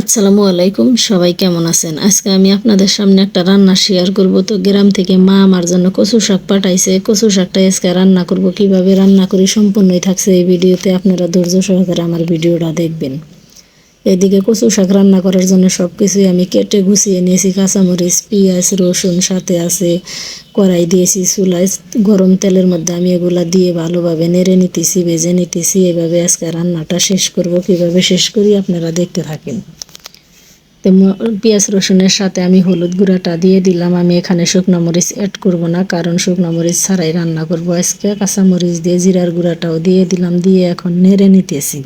আসসালামু আলাইকুম, সবাই কেমন আছেন? আজকে আমি আপনাদের সামনে একটা রান্না শেয়ার করব। তো গ্রাম থেকে মা আমার জন্য কচু শাক পাঠাইছে। কচু শাকটা আজকে রান্না করব, কীভাবে রান্না করি সম্পূর্ণই থাকছে এই ভিডিওতে। আপনারা ধৈর্য সহকারে আমার ভিডিওটা দেখবেন। এদিকে কচু শাক রান্না করার জন্য সব কিছুই আমি কেটে গুছিয়ে নিয়েছি। কাঁচামরিচ, পেঁয়াজ, রসুন সাথে আছে, কড়াই দিয়েছি চুলায় গরম তেলের মধ্যে আমি এগুলা দিয়ে ভালোভাবে নেড়ে নিতেছি, ভেজে নিতেছি। এভাবে আজকে রান্নাটা শেষ করব। কীভাবে শেষ করি আপনারা দেখতে থাকেন। তো পেঁয়াজ রসুনের সাথে আমি হলুদ গুঁড়াটা দিয়ে দিলাম। আমি এখানে শুকনো মরিচ অ্যাড করব না, কারণ শুকনো মরিচ ছাড়াই রান্না করব। আজকে কাঁচা মরিচ দিয়ে জিরার গুঁড়াটাও দিয়ে দিলাম, দিয়ে এখন নেড়ে নিতেছি।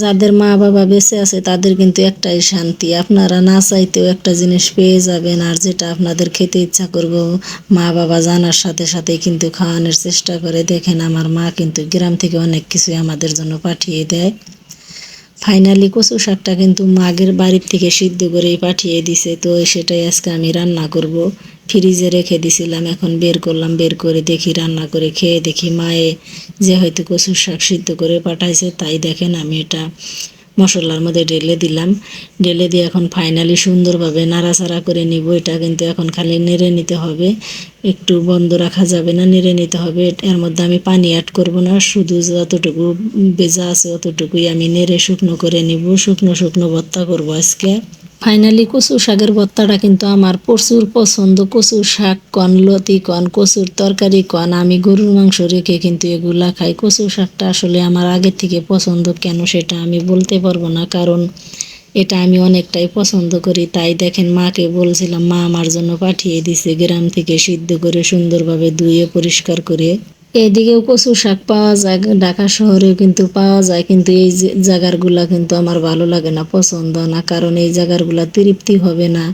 যাদের মা বাবা বেঁচে আছে, তাদের কিন্তু একটাই শান্তি। আপনারা না চাইতেও একটা জিনিস পেয়ে যাবেন, আর যেটা আপনাদের খেতে ইচ্ছা করব, মা বাবা জানার সাথে সাথে কিন্তু খাওয়ানোর চেষ্টা করে। দেখেন, আমার মা কিন্তু গ্রাম থেকে অনেক কিছুই আমাদের জন্য পাঠিয়ে দেয়। ফাইনালি কচু শাকটা কিন্তু মাগের বাড়ির থেকে সিদ্ধ করেই পাঠিয়ে দিছে। তো সেটাই আজকে আমি রান্না করব। ফ্রিজে রেখে দিছিলাম, এখন বের করলাম, বের করে দেখি, রান্না করে খেয়ে দেখি মায়ে যে হয়তো কচুর শাক সিদ্ধ করে পাঠাইছে, তাই দেখেন আমি এটা মশলার মধ্যে ঢেলে দিলাম। ঢেলে দিয়ে এখন ফাইনালি সুন্দরভাবে নাড়াচাড়া করে নিব। এটা কিন্তু এখন খালি নেড়ে নিতে হবে। একটু বন্ধ রাখা যাবে না, নেড়ে নিতে হবে। এর মধ্যে আমি পানি অ্যাড করব না। শুধু যতটুকু বেজা আছে, অতটুকুই আমি নেড়ে শুকনো করে নিব। শুকনো শুকনো ভর্তা করব আজকে। ফাইনালি কচু শাকের ভর্তাটা কিন্তু আমার প্রচুর পছন্দ। কচু শাক কন, লতি কন, কচুর তরকারি কন, আমি গরুর মাংস রেখে কিন্তু এগুলা খাই। কচু শাকটা আসলে আমার আগের থেকে পছন্দ, কেন সেটা আমি বলতে পারব না, কারণ এটা আমি অনেকটাই পছন্দ করি। তাই দেখেন মাকে বলছিলাম, মা আমার জন্য পাঠিয়ে দিছে গ্রাম থেকে সিদ্ধ করে সুন্দরভাবে ধুয়ে পরিষ্কার করে। এদিকেও কচু শাক পাওয়া যায়, ঢাকা শহরেও কিন্তু পাওয়া যায়, কিন্তু এই জায়গাগুলা কিন্তু আমার ভালো লাগে না, পছন্দ না, কারণ এই জায়গাগুলা তৃপ্তি হবে না।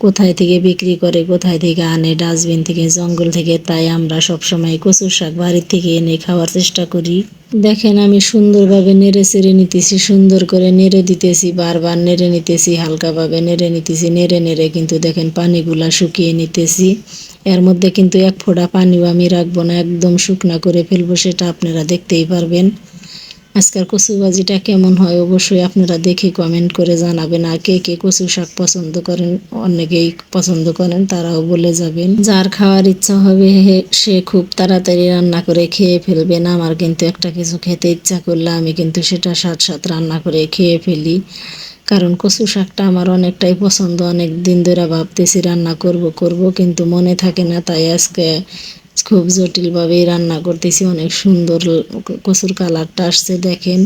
কোথায় থেকে বিক্রি করে, কোথায় থেকে আনে, ডাস্টবিন থেকে, জঙ্গল থেকে, তাই আমরা সবসময় কচুর শাক বাড়ির থেকে এনে খাওয়ার চেষ্টা করি। দেখেন আমি সুন্দরভাবে নেড়ে চেড়ে নিতেছি, সুন্দর করে নেড়ে দিতেছি, বারবার নেড়ে নিতেছি, হালকাভাবে নেড়ে নিতেছি, নেড়ে নেড়ে কিন্তু দেখেন পানিগুলা শুকিয়ে নিতেছি। এর মধ্যে কিন্তু এক ফোঁটা পানিও আমি রাখব না, একদম শুকনা করে ফেলব, সেটা আপনারা দেখতেই পারবেন। আজকের কচু ভাজিটা কেমন হয় অবশ্যই আপনারা দেখে কমেন্ট করে জানাবেন। আর কে কে কচু শাক পছন্দ করেন, অনেকেই পছন্দ করেন, তারাও বলে যাবেন। যার খাওয়ার ইচ্ছা হবে সে খুব তাড়াতাড়ি রান্না করে খেয়ে ফেলবেন। আমার কিন্তু একটা কিছু খেতে ইচ্ছা করলে আমি কিন্তু সেটা সাথ সাথ রান্না করে খেয়ে ফেলি। কারণ কচু শাকটা আমার অনেকটাই পছন্দ। অনেক দিন ধরে ভাবতেছি রান্না করব করব, কিন্তু মনে থাকে না। তাই আজকে খুব জটিলভাবেই রান্না করতেছি, অনেক সুন্দর কচুর কালারটা আসছে, দেখেন।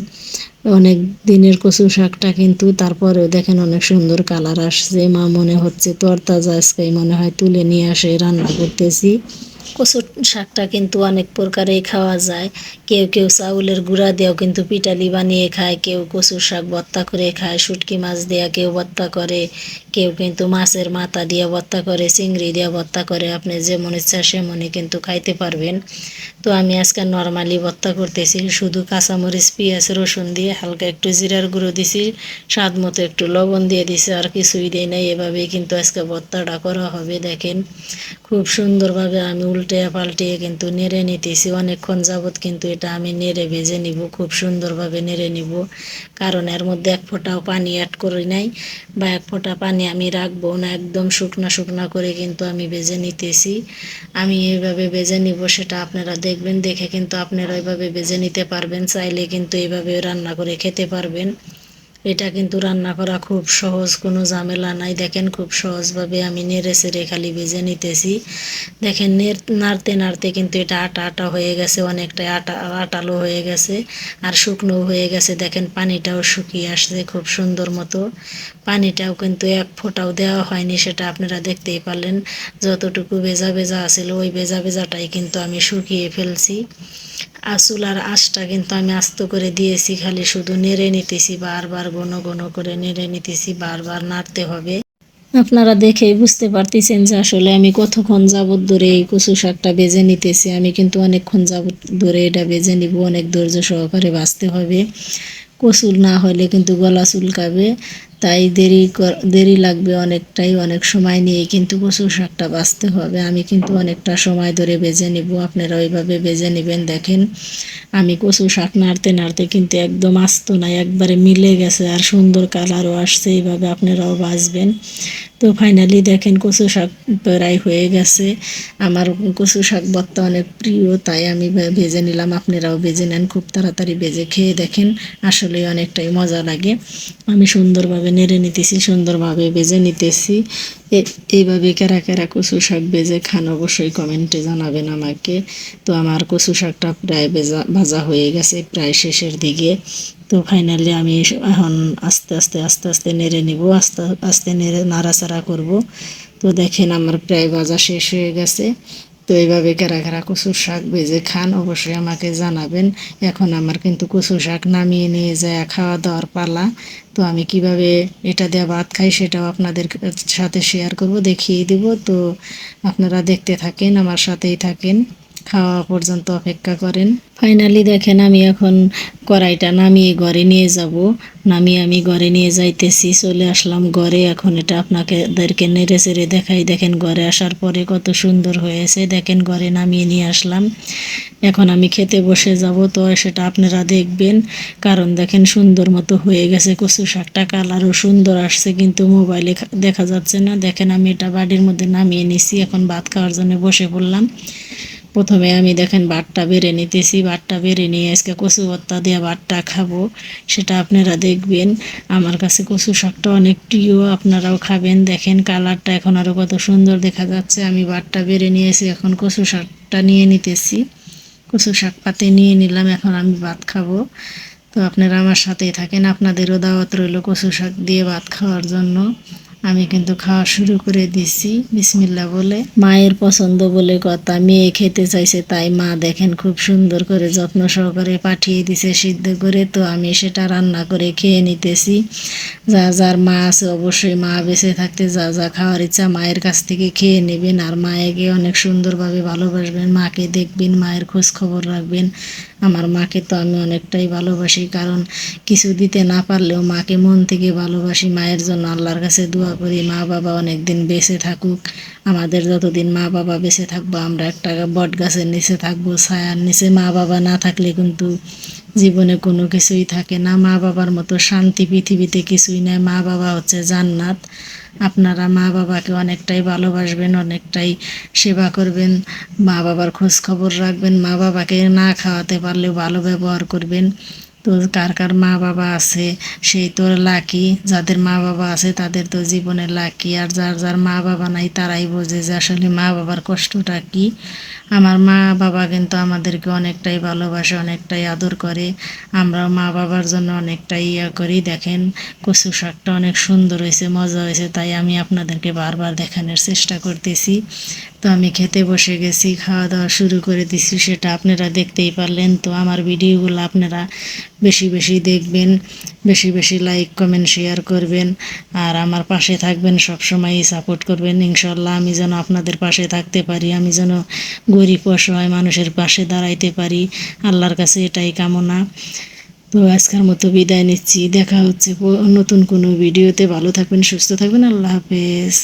অনেক দিনের কচু শাকটা কিন্তু তারপরেও দেখেন অনেক সুন্দর কালার আসছে, মা মনে হচ্ছে তরতাজা, আজকে মনে হয় তুলে নিয়ে আসে রান্না করতেছি। কচুর শাকটা কিন্তু অনেক প্রকারেই খাওয়া যায়। কেউ কেউ চাউলের গুঁড়া দিয়েও কিন্তু পিটালি বানিয়ে খায়, কেউ কচুর শাক ভর্তা করে খায়, শুটকি মাছ দেয়া কেউ ভর্তা করে কেউ কিন্তু মাছের মাথা দিয়ে ভর্তা করে, চিংড়ি দিয়ে ভর্তা করে, আপনি যেমন ইচ্ছা সেমনই কিন্তু খাইতে পারবেন। তো আমি আজকে নর্মালি ভর্তা করতেছি, শুধু কাঁচামরিচ, পেঁয়াজ, রসুন দিয়ে হালকা একটু জিরার গুঁড়ো দিছি, স্বাদ মতো একটু লবণ দিয়ে দিছি, আর কিছুই দিই নাই। এভাবেই কিন্তু আজকে ভর্তাটা করা হবে, দেখেন। খুব সুন্দরভাবে আমি উল্টে পাল্টিয়ে কিন্তু নেড়ে নিতেছি, অনেকক্ষণ যাবত কিন্তু এটা আমি নেড়ে ভেজে নিব, খুব সুন্দরভাবে নেড়ে নিব। কারণ এর মধ্যে এক ফোঁটাও পানি অ্যাড করি নাই, বা এক ফোঁটা পানি আমি রাখব না, একদম শুকনা শুকনা করে কিন্তু আমি বেজে নিতেছি। আমি এইভাবে বেজে নিব সেটা আপনারা দেখবেন, দেখে কিন্তু আপনারা এইভাবে বেজে নিতে পারবেন, চাইলে কিন্তু এইভাবে রান্না করে খেতে পারবেন। এটা কিন্তু রান্না করা খুব সহজ, কোনো ঝামেলা নাই। দেখেন খুব সহজভাবে আমি নেড়ে চেড়ে খালি ভেজে নিতেছি। দেখেন নেড়- নাড়তে নাড়তে কিন্তু এটা আটা আটা হয়ে গেছে, অনেকটাই আটা, আটালো হয়ে গেছে আর শুকনো হয়ে গেছে। দেখেন পানিটাও শুকিয়ে আসছে খুব সুন্দর মতো। পানিটাও কিন্তু এক ফোঁটাও দেওয়া হয়নি, সেটা আপনারা দেখতেই পারলেন। যতটুকু ভেজা ভেজা আছিল, ওই ভেজা ভেজাটাই কিন্তু আমি শুকিয়ে ফেলছি। আর চুলার আঁচটা কিন্তু আমি আস্ত করে দিয়েছি, খালি শুধু নেড়ে নিতেছি, বারবার ঘন ঘন করে নেড়ে নিতেছি, বারবার নাড়তে হবে। আপনারা দেখেই বুঝতে পারতেছেন যে আসলে আমি কতক্ষণ যাবত ধরে এই কচু শাকটা বেজে নিতেছি। আমি কিন্তু অনেকক্ষণ যাবত ধরে এটা বেজে নিব, অনেক ধৈর্য সহকারে বাঁচতে হবে। কচুর না হলে কিন্তু গলা চুলকাবে। তাই দেরি দেরি লাগবে অনেকটাই, অনেক সময় নিয়ে কিন্তু কচু শাকটা বাঁচতে হবে। আমি কিন্তু অনেকটা সময় ধরে বেজে নিব, আপনারা ওইভাবে বেজে নেবেন। দেখেন, আমি কচু শাক নাড়তে নাড়তে কিন্তু একদম আসতো না একবারে মিলে গেছে, আর সুন্দর কালারও আসছে, এইভাবে আপনারাও বাছবেন তো ফাইনালি দেখেন কচু শাক প্রায় হয়ে গেছে। আমার কচু শাক বর্তা অনেক প্রিয়, তাই আমি ভেজে নিলাম। আপনারাও ভেজে নেন, খুব তাড়াতাড়ি ভেজে খেয়ে দেখেন আসলে অনেকটাই মজা লাগে। আমি সুন্দরভাবে নেড়ে নিতেছি, সুন্দরভাবে ভেজে নিতেছি। এইভাবে কেরা কেরা কচু শাক বেজে খান অবশ্যই কমেন্টে জানাবেন আমাকে। তো আমার কচু শাকটা প্রায় বেজা, ভাজা হয়ে গেছে প্রায় শেষের দিকে। তো ফাইনালি আমি এখন আস্তে আস্তে আস্তে আস্তে নেড়ে নিব, আস্তে আস্তে নেড়ে, নাড়াচাড়া করব। তো দেখেন আমার প্রায় ভাজা শেষ হয়ে গেছে। তো এইভাবে কেরা ঘেরা কচুর শাক ভেজে খান, অবশ্যই আমাকে জানাবেন। এখন আমার কিন্তু কচু শাক নামিয়ে নিয়ে যায় খাওয়া দাওয়ার পালা। তো আমি কীভাবে এটা দেওয়া ভাত খাই সেটাও আপনাদের সাথে শেয়ার করব, দেখিয়ে দিব। তো আপনারা দেখতে থাকেন, আমার সাথেই থাকেন। খাওয়া পর্যন্ত অপেক্ষা করেন। ফাইনালি দেখেন আমি এখন কড়াইটা নামিয়ে ঘরে নিয়ে যাব। নামিয়ে আমি ঘরে নিয়ে যাইতেছি, চলে আসলাম ঘরে। এখন এটা আপনাদেরকে নেড়ে চেড়ে দেখাই। দেখেন ঘরে আসার পরে কত সুন্দর হয়েছে। দেখেন ঘরে নামিয়ে নিয়ে আসলাম। এখন আমি খেতে বসে যাব। তো সেটা আপনারা দেখবেন। কারণ দেখেন সুন্দর মতো হয়ে গেছে। কচু শাকটা কালারও সুন্দর আসছে, কিন্তু মোবাইলে দেখা যাচ্ছে না। দেখেন আমি এটা বাড়ির মধ্যে নামিয়ে নিছি। এখন ভাত খাওয়ার জন্য বসে পড়লাম। প্রথমে আমি দেখেন ভাতটা বেড়ে নিতেছি, ভাতটা বেড়ে নিয়ে আজকে কচু ভর্তা দিয়ে ভাতটা খাব, সেটা আপনারা দেখবেন। আমার কাছে কচু শাকটা অনেক প্রিয়, আপনারাও খাবেন। দেখেন কালারটা এখন আরও কত সুন্দর দেখা যাচ্ছে। আমি ভাতটা বেড়ে নিয়েছি এখন কচু শাকটা নিয়ে নিতেছি। কচু শাক পাতে নিয়ে নিলাম, এখন আমি ভাত খাব। তো আপনারা আমার সাথেই থাকেন, আপনাদেরও দাওয়াত রইল কচু শাক দিয়ে ভাত খাওয়ার জন্য। আমি কিন্তু খাওয়া শুরু করে দিছি। বিসমিল্লা বলে, মায়ের পছন্দ বলে কথা, মেয়ে খেতে চাইছে তাই মা দেখেন খুব সুন্দর করে যত্ন সহকারে পাঠিয়ে দিছে, সিদ্ধ করে তো আমি সেটা রান্না করে খেয়ে নিতেছি। যা যার মা আছে অবশ্যই মা বেঁচে থাকতে যা যা খাওয়ার ইচ্ছা মায়ের কাছ থেকে খেয়ে নেবেন। আর মায়েকে অনেক সুন্দরভাবে ভালোবাসবেন, মাকে দেখবেন, মায়ের খোঁজ খবর রাখবেন। আমার মাকে তো আমি অনেকটাই ভালোবাসি, কারণ কিছু দিতে না পারলেও মাকে মন থেকে ভালোবাসি। মায়ের জন্য আল্লাহর কাছে দোয়া করি, মা বাবা অনেক দিন বেঁচে থাকুক। আমাদের যতদিন মা বাবা বেঁচে থাকব, আমরা একটা বট গাছের নিচে থাকব, ছায়ার নিচে মা বাবা না থাকলে কিন্তু জীবনে কোনো কিছুই থাকে না। মা বাবার মতো শান্তি পৃথিবীতে কিছুই নাই। মা বাবা হচ্ছে জান্নাত। আপনারা মা বাবাকে অনেকটাই ভালোবাসবেন, অনেকটাই সেবা করবেন। মা বাবার খোঁজ খবর রাখবেন। মা বাবাকে না খাওয়াতে পারলেও ভালো ব্যবহার করবেন। তো কার কার মা বাবা আছে, সেই তো লাকি। যাদের মা বাবা আছে, তাদের তো জীবনে লাকি। আর যার যার মা বাবা নাই, তারাই বোঝে যে আসলে মা বাবার কষ্টটা কি। আমার মা বাবা কিন্তু আমাদেরকে অনেকটাই ভালোবাসে, অনেকটাই আদর করে। আমরাও মা বাবার জন্য অনেকটাই ইয়া করি। দেখেন, কচু শাকটা অনেক সুন্দর হয়েছে, মজা হয়েছে। তাই আমি আপনাদেরকে বারবার দেখানোর চেষ্টা করতেছি। তো আমি খেতে বসে গেছি খাওয়া দাওয়া শুরু করে দিছি। সেটা আপনারা দেখতেই পারলেন। তো আমার ভিডিওগুলো আপনারা বেশি বেশি দেখবেন, বেশি বেশি লাইক কমেন্ট শেয়ার করবেন। আর আমার পাশে থাকবেন সবসময়ই সাপোর্ট করবেন। ইনশাল্লাহ আমি যেন আপনাদের পাশে থাকতে পারি, আমি যেন গরিব অসহায় মানুষের পাশে দাঁড়াইতে পারি। আল্লাহর কাছে এটাই কামনা। তো আজকের মতো বিদায় নিচ্ছি। দেখা হচ্ছে নতুন কোনো ভিডিওতে। ভালো থাকবেন, সুস্থ থাকবেন। আল্লাহ হাফেজ।